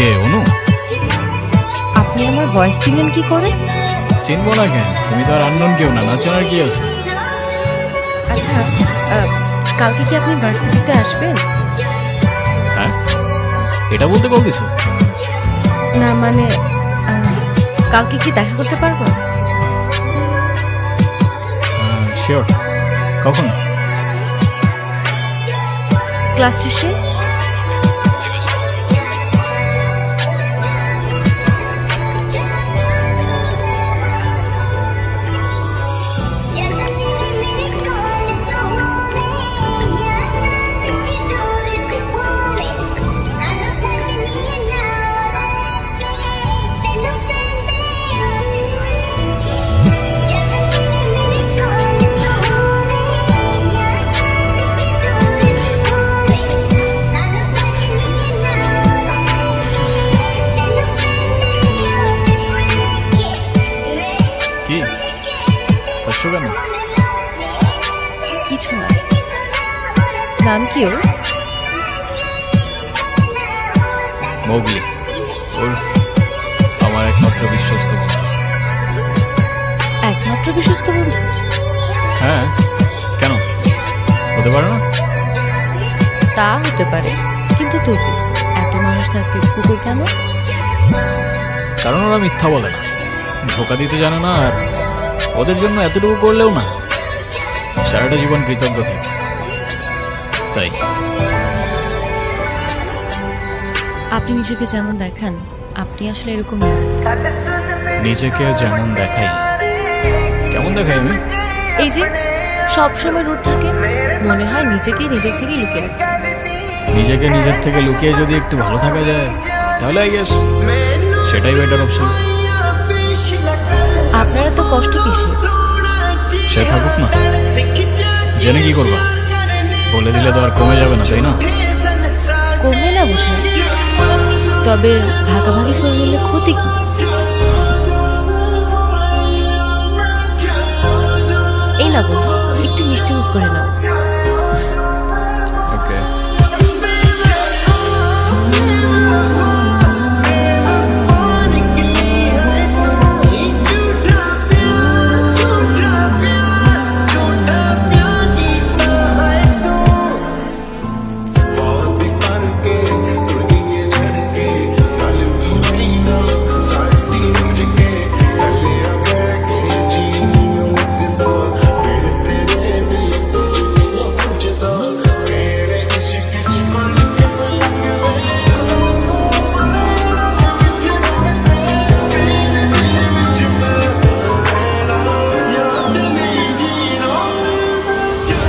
কে অনু? আপনি আমার ভয়েস চিনলেন কি করে? চিনবো না কেন? তুমি তো আর আননোন কেউ না নাচনার কি আছে? আচ্ছা আহ, কালকে কি আপনি ভার্সিটিতে আসবেন? হ্যাঁ এটা বলতে কল দিছো না মানে আহ, কালকে কি দেখা করতে পারব? শিওর কখন? ক্লাস শেষে? হাসছো কেন কিছু না। নাম কি ওর? মৌগলি। আমার একমাত্র বিশ্বস্ত বন্ধু। একমাত্র বিশ্বস্ত বন্ধু? হ্যাঁ। কেন? হতে পারে না? তা হতে পারে। কিন্তু তবু এত মানুষ থাকতে কুকুর কেন? কারণ ওরা মিথ্যা বলে না। ধোকা দিতে জানে না আর ওদের জন্য এতটুকু করলেও না। সারাটা জীবন কৃতজ্ঞ থাকে। তাই। আপনি নিজেকে যেমন দেখান আপনি আসলে এরকম নিজেকে যেমন দেখাই। কেমন দেখাই আমি? এই যে সব সময় রুট থাকে মনে হয় নিজেকে নিজের থেকে লুকিয়ে রাখছে। নিজেকে নিজের থেকে লুকিয়ে যদি একটু ভালো থাকা যায় তাহলে আই গেস সেটাই বেটার অপশন আপনারা তো কষ্ট সে থাকুক না। জেনে কি করবা? বলে দিলে তো আর কমে যাবে না, তাই না? কমবে না বুঝলে? তবে ভাগাভাগি করে নিলে ক্ষতি কি? এই না বন্ধু, একটু মিষ্টি মুখ করে নাও।